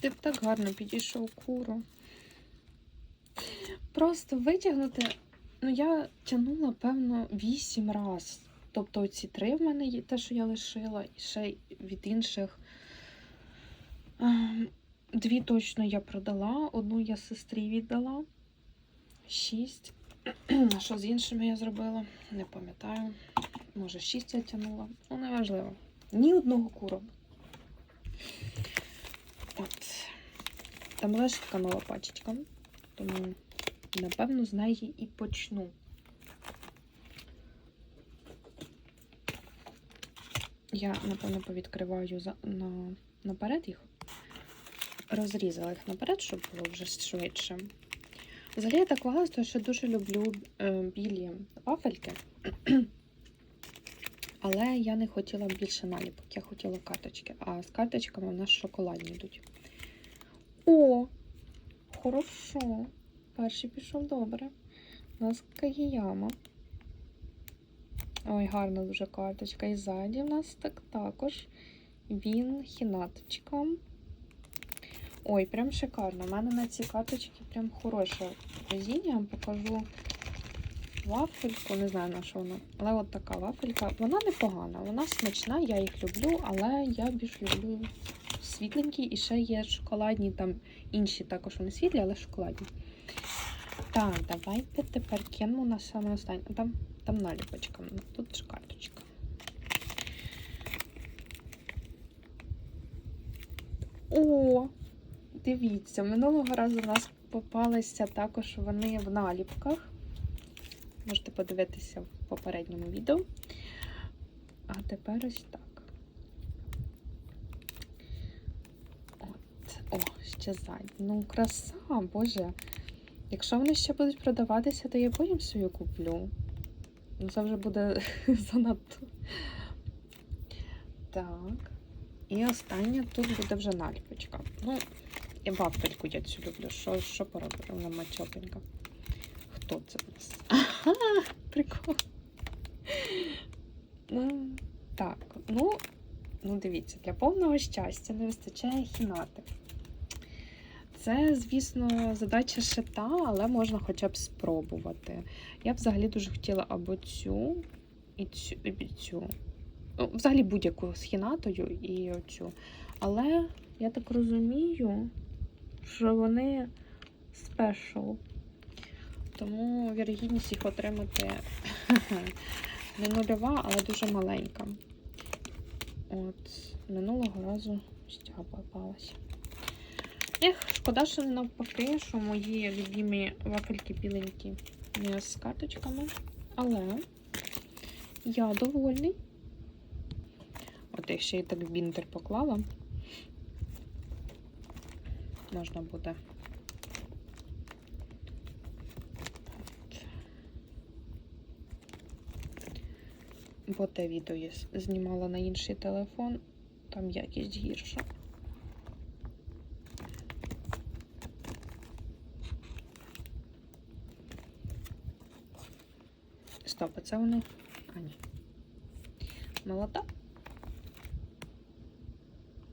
Ти б так гарно підійшов куру. Просто витягнути. Ну, я тягнула, певно, вісім раз. Тобто оці три в мене є, те, що я лишила, і ще від інших. Ем, Дві точно я продала, одну я сестрі віддала. Шість. А що з іншими я зробила? Не пам'ятаю. Може, шість я тягнула. Ну, неважливо. Ні одного куру. От. Там лише така нова пачечка. Тому, напевно, з неї і почну. Я, напевно, повідкриваю за, на, наперед їх. Розрізала їх наперед, щоб було вже швидше. Взагалі я так тому що дуже люблю е, білі вафельки. Але я не хотіла більше наліпок, я хотіла карточки. А з карточками у нас шоколадні йдуть. О! Хорошо. Перший пішов добре. У нас кагіяма. Ой, гарна дуже карточка. І ззаді в нас так також. Він хінаточка. Ой, прям шикарно. У мене на цій карточці прям хороше везіння. Я вам покажу вафельку, не знаю на що вона. Але от така вафелька. Вона непогана, вона смачна, я їх люблю, але я більш люблю світленькі і ще є шоколадні, там інші також вони світлі, але шоколадні. Так, давайте тепер кинемо на саме останнє. Там, там наліпочка, тут ж карточка. О! Дивіться, минулого разу у нас попалися також вони в наліпках. Можете подивитися в попередньому відео. А тепер ось так. От, о, ще ззаді. Ну, краса, боже. Якщо вони ще будуть продаватися, то я потім свою куплю. Ну, це вже буде занадто. Так. І остання тут буде вже наліпочка. Ну, і вафельку я цю люблю. Що, що поробити? Вона мачопенька. Хто це в нас? Ага, прикол. Ну, так, ну, ну дивіться, для повного щастя не вистачає хінати. Це, звісно, задача шита, але можна хоча б спробувати. Я взагалі дуже хотіла або цю і цю. І цю. Ну, взагалі будь-яку з хінатою і оцю. Але я так розумію, що вони спешл. Тому вірогідність їх отримати не нульова, але дуже маленька. От, минулого разу стяга попалася. Ех, шкода, що не навпаки, що мої любимі вафельки біленькі не з карточками. Але я довольний. От я так в бінтер поклала, можна буде. Бо те відео я знімала на інший телефон, там якість гірша. Стоп, це воно. А, ні. Молота.